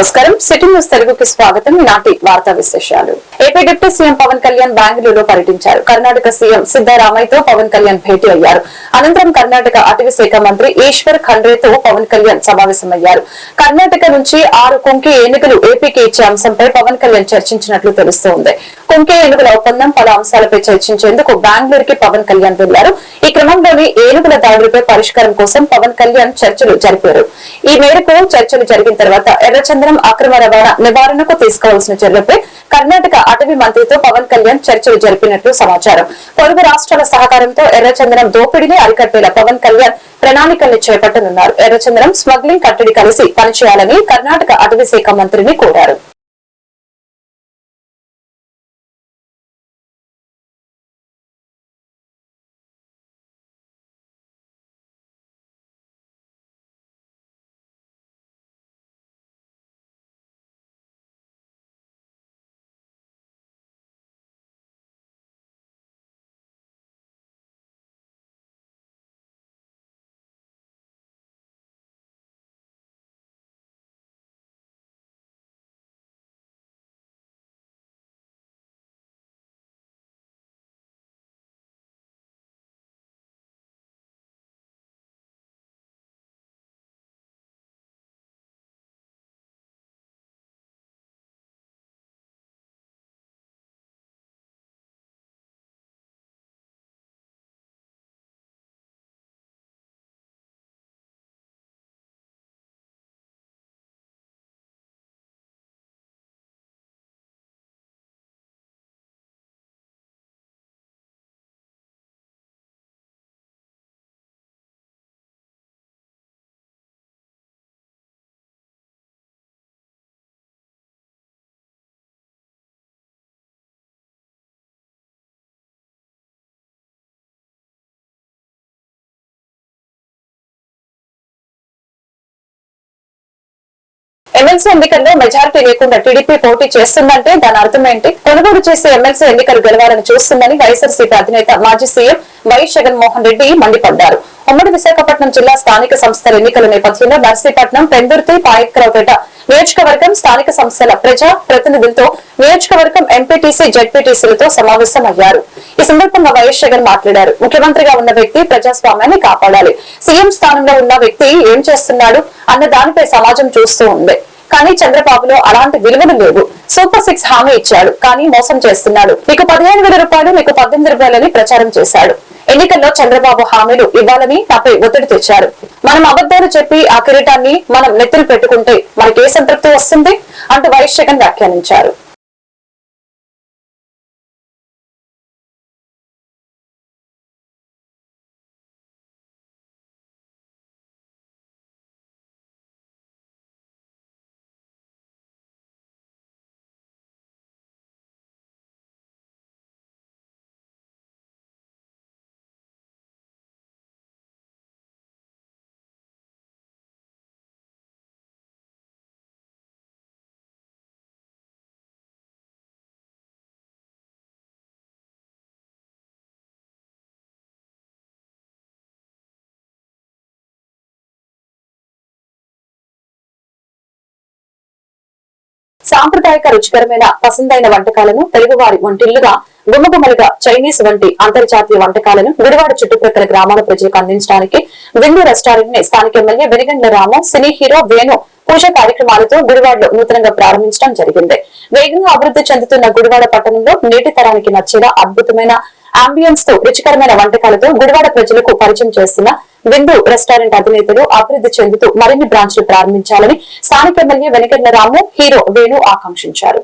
నమస్కారం. City news తెలుగుకి స్వాగతం. నాటి వార్తా విశేషాలు. AP deputy CM Pawan Kalyan బెంగళూరులో పర్యటించారు. కర్ణాటక సీఎం సిద్దరామయ్యతో పవన్ కళ్యాణ్ భేటీ అయ్యారు. అనంతరం కర్ణాటక అటవీ శాఖ మంత్రి ఈశ్వర్ ఖండ్రేతో పవన్ కళ్యాణ్ సమావేశమయ్యారు. కర్ణాటక నుంచి ఆరు కుంకి ఎన్నికలు ఏపీకి ఇచ్చే అంశంపై పవన్ కళ్యాణ్ చర్చించినట్లు తెలుస్తోంది. కొంకే ఏనుగుల ఒప్పందం పలు అంశాలపై చర్చించేందుకు బెంగళూరుకి పవన్ కళ్యాణ్ వెళ్ళారు. ఈ క్రమంలోని ఏనుగుల దాడులపై పరిష్కారం కోసం పవన్ కళ్యాణ్ చర్చలు జరిపారు. ఈ మేరకు చర్చలు జరిగిన తర్వాత ఎర్రచంద్రం అక్రమ రవాణా నివారణకు తీసుకోవాల్సిన చర్యలపై కర్ణాటక అటవీ మంత్రితో పవన్ కళ్యాణ్ చర్చలు జరిపినట్లు సమాచారం. పొరుగు రాష్ట్రాల సహకారంతో ఎర్రచంద్రం దోపిడీని అరికట్టేలా పవన్ కళ్యాణ్ ప్రణాళికల్ని చేపట్టనున్నారు. ఎర్రచంద్రం స్మగ్లింగ్ కట్టడి కలిసి పనిచేయాలని కర్ణాటక అటవీ శాఖ మంత్రిని కోరారు. ఎమ్మెల్సీ ఎన్నికల్లో మెజారిటీ లేకుండా టీడీపీ పోటీ చేస్తుందంటే దాని అర్థం ఏంటి? కొనుగోలు చేసే ఎమ్మెల్సీ ఎన్నికలు గెలవాలని చూస్తుందని వైఎస్ఆర్సీపీ అధినేత మాజీ సీఎం వైఎస్ జగన్మోహన్ రెడ్డి మండిపడ్డారు. ఉమ్మడి విశాఖపట్నం జిల్లా స్థానిక సంస్థల ఎన్నికల నేపథ్యంలో నర్సీపట్నం పెందుర్తి పాయక్కరావుపేట నియోజకవర్గం స్థానిక సంస్థల ప్రజా ప్రతినిధులతో నియోజకవర్గం ఎంపీటీసీ జడ్పీటీసీలతో సమావేశమయ్యారు. ఈ సందర్భంగా వైఎస్ జగన్ మాట్లాడారు. ముఖ్యమంత్రిగా ఉన్న వ్యక్తి ప్రజాస్వామ్యాన్ని కాపాడాలి. సీఎం స్థానంలో ఉన్న వ్యక్తి ఏం చేస్తున్నాడు అన్న దానిపై సమాజం చూస్తూ ఉంది. కానీ చంద్రబాబులో అలాంటి విలువలు లేవు. సూపర్ సిక్స్ హామీ ఇచ్చాడు కానీ మోసం చేస్తున్నాడు. మీకు పదిహేను వేల రూపాయలు మీకు పద్దెనిమిది రూపాయలని ప్రచారం చేశాడు. ఎన్నికల్లో చంద్రబాబు హామీలు ఇవ్వాలని నాపై ఒత్తిడి తెచ్చారు. మనం అబద్దాలు చెప్పి ఆ కిరీటాన్ని మనం నెత్తులు పెట్టుకుంటే మనకే సంతృప్తి వస్తుంది? అంటూ వైఎస్ జగన్ వ్యాఖ్యానించారు. సాంప్రదాయక రుచికరమైన పసందైన వంటకాలను తెలుగువారి వంటిల్లుగా గుమ్మగుమ్మలుగా చైనీస్ వంటి అంతర్జాతీయ వంటకాలను గుడివాడ చుట్టుప్రక్కల గ్రామాల ప్రజలకు అందించడానికి విందు రెస్టారెంట్ని స్థానిక MLA Venigandla Ramu cine hero Venu పూజ కార్యక్రమాలతో గుడివాడలో నూతనంగా ప్రారంభించడం జరిగింది. వేగంగా అభివృద్ధి చెందుతున్న గుడివాడ పట్టణంలో నేటి తరానికి నచ్చేలా అద్భుతమైన అంబియన్స్తో రుచికరమైన వంటకాలతో గుడివాడ ప్రజలకు పరిచయం చేస్తున్న విందు రెస్టారెంట్ అధినేతలు అభివృద్ధి చెందుతూ మరిన్ని బ్రాంచ్లు ప్రారంభించాలని స్థానిక ఎమ్మెల్యే వెనకన్న రాము హీరో వేణు ఆకాంక్షించారు.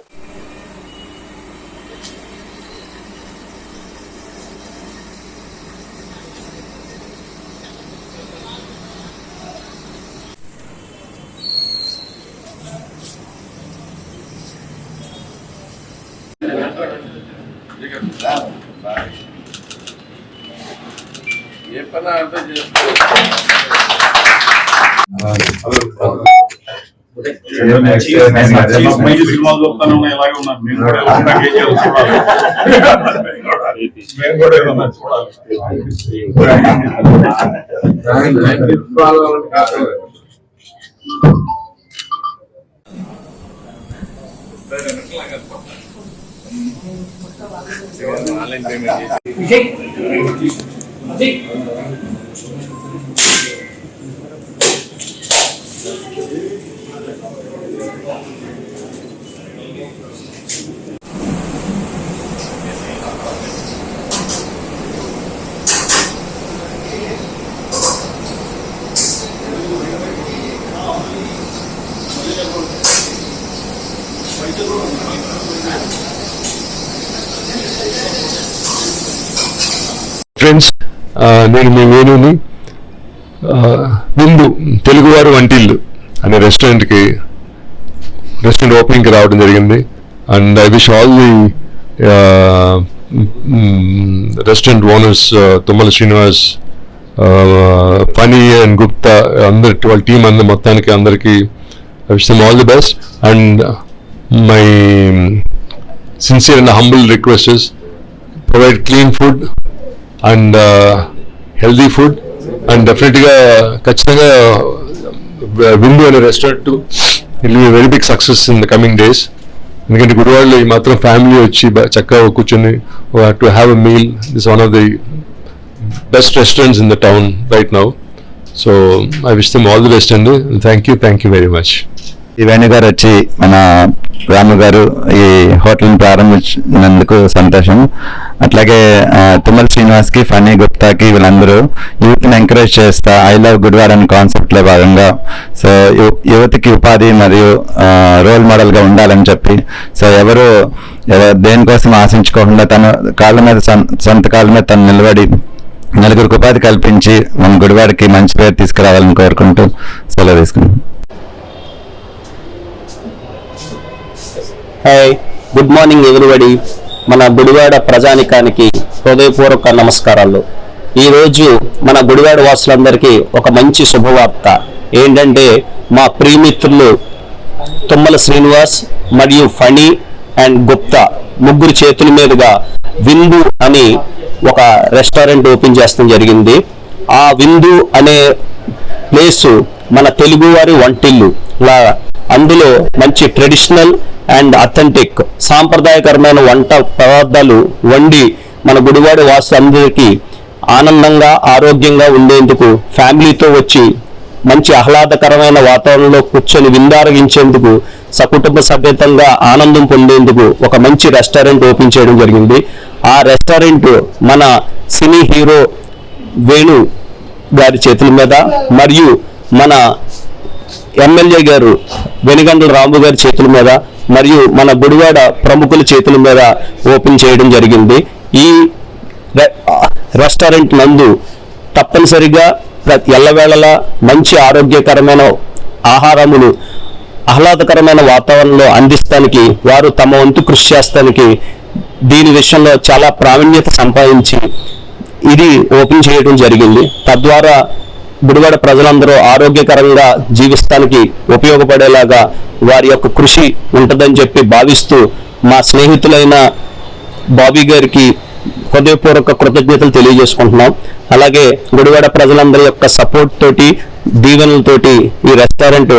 ఏ పని అంటే చేస్తే అమ్మాయి సినిమాలు చూస్తానే ఉన్నాయి ఇలాగే ఉన్నారు మేము కూడా ఎలా ఉన్నా కేజీలు చూడాలి మేము కూడా ఎలా ఉన్నా చూడాలి ఆన్లైన్ పేమెంట్ చేసి Así. నేను మీ వేణుని విందు తెలుగువారు వంటిల్లు అనే రెస్టారెంట్కి రెస్టారెంట్ ఓపెనింగ్కి రావడం జరిగింది. And I wish all the restaurant owners Tummala Srinivas Phani and Gupta అందరి వాళ్ళ టీం అందరి మొత్తానికి అందరికీ I wish them all the best. And my sincere and humble request provide clean food and healthy food and డెఫినెట్గా ఖచ్చితంగా విండు అనే restaurant it be very big success in the coming days ఎందుకంటే గుడివాడలో ఈ మాత్రం ఫ్యామిలీ వచ్చి చక్కగా కూర్చొని to have a meal this one of the best restaurants in the town right now so I wish them all the best అండి thank you thank you very much ఈ వేణు గారు వచ్చి మన రాము గారు ఈ హోటల్ని ప్రారంభించినందుకు సంతోషం. అట్లాగే తుమ్మల శ్రీనివాస్కి ఫనీ గుప్తాకి వీళ్ళందరూ యువతిని ఎంకరేజ్ చేస్తా ఐ లవ్ గుడ్వాడ్ అనే కాన్సెప్ట్లో భాగంగా సో యువతికి ఉపాధి మరియు రోల్ మోడల్గా ఉండాలని చెప్పి సో ఎవరు దేనికోసం ఆశించుకోకుండా తన కాళ్ళ మీద సొంత కాళ్ళ మీద తను నిలబడి నలుగురికి ఉపాధి కల్పించి మన గుడివాడికి మంచి పేరు తీసుకురావాలని కోరుకుంటూ సెలవు తీసుకున్నాం హాయ్ గుడ్ మార్నింగ్ ఎవ్రీబడి మన గుడివాడ ప్రజానికానికి హృదయపూర్వక నమస్కారాలు. ఈరోజు మన గుడివాడ వాసులందరికీ ఒక మంచి శుభవార్త. ఏంటంటే మా ప్రియమిత్రులు తుమ్మల శ్రీనివాస్ మరియు ఫణి అండ్ గుప్తా ముగ్గురు చేతుల మీదుగా విందు అని ఒక రెస్టారెంట్ ఓపెన్ చేస్తాం జరిగింది. ఆ విందు అనే ప్లేసు మన తెలుగువారి వంటిల్లు. అందులో మంచి ట్రెడిషనల్ అండ్ అథెంటిక్ సాంప్రదాయకరమైన వంట పదార్థాలు వండి మన గుడివాడి వాసులందరికీ ఆనందంగా ఆరోగ్యంగా ఉండేందుకు ఫ్యామిలీతో వచ్చి మంచి ఆహ్లాదకరమైన వాతావరణంలో కూర్చొని విందారగించేందుకు సకుటుంబ సభ్యతంగా ఆనందం పొందేందుకు ఒక మంచి రెస్టారెంట్ ఓపెన్ చేయడం జరిగింది. ఆ రెస్టారెంట్ మన సినీ హీరో వేణు గారి చేతుల మీద మరియు మన ఎమ్మెల్యే గారు వెనుగండ్ల రాము గారి చేతుల మీద మరియు మన గుడివాడ ప్రముఖుల చేతుల మీద ఓపెన్ చేయడం జరిగింది. ఈ రె- రెస్టారెంట్ నందు తప్పనిసరిగా ప్రతి ఎల్లవేళలా మంచి ఆరోగ్యకరమైన ఆహారములు ఆహ్లాదకరమైన వాతావరణంలో అందిస్తానికి వారు తమ వంతు కృషి చేస్తానికి దీని విషయంలో చాలా ప్రావీణ్యత సంపాదించి ఇది ఓపెన్ చేయడం జరిగింది. తద్వారా గుడివాడ ప్రజలందరూ ఆరోగ్యకరంగా జీవిస్తానికి ఉపయోగపడేలాగా వారి యొక్క కృషి ఉంటుందని చెప్పి భావిస్తూ మా స్నేహితులైన బాబీ గారికి హృదయపూర్వక కృతజ్ఞతలు తెలియజేసుకుంటున్నాం. అలాగే గుడివాడ ప్రజలందరి యొక్క సపోర్ట్ తోటి దీవెనలతోటి ఈ రెస్టారెంట్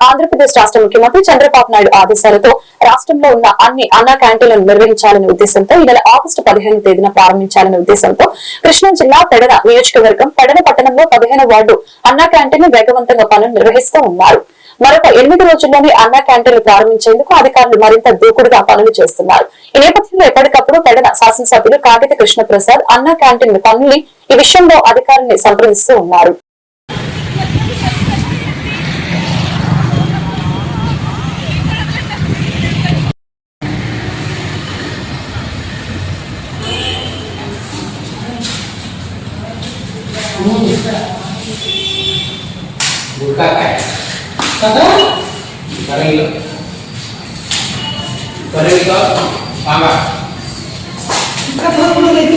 ఆంధ్రప్రదేశ్ రాష్ట్ర ముఖ్యమంత్రి చంద్రబాబు నాయుడు ఆదేశాలతో రాష్ట్రంలో ఉన్న అన్ని అన్నా క్యాంటీన్లను నిర్వహించాలనే ఉద్దేశంతో ఈ నెల ఆగస్టు పదిహేను తేదీన ప్రారంభించాలనే ఉద్దేశంతో కృష్ణా జిల్లా పెడన నియోజకవర్గం పెడన పట్టణంలో పదిహేను వార్డు అన్నా క్యాంటీన్ వేగవంతంగా పనులు నిర్వహిస్తూ ఉన్నారు. మరొక ఎనిమిది రోజుల్లోనే అన్నా క్యాంటీన్లు ప్రారంభించేందుకు అధికారులు మరింత దూకుడుగా పనులు చేస్తున్నారు. ఈ నేపథ్యంలో ఎప్పటికప్పుడు పెడన శాసనసభ్యులు కాగిత కృష్ణప్రసాద్ అన్నా క్యాంటీన్ పనుల్ని ఈ విషయంలో అధికారుల్ని సంప్రదిస్తూ ఉన్నారు. Bukakan. Kata? bareng itu. bareng itu. Pangkat. Kata-kata itu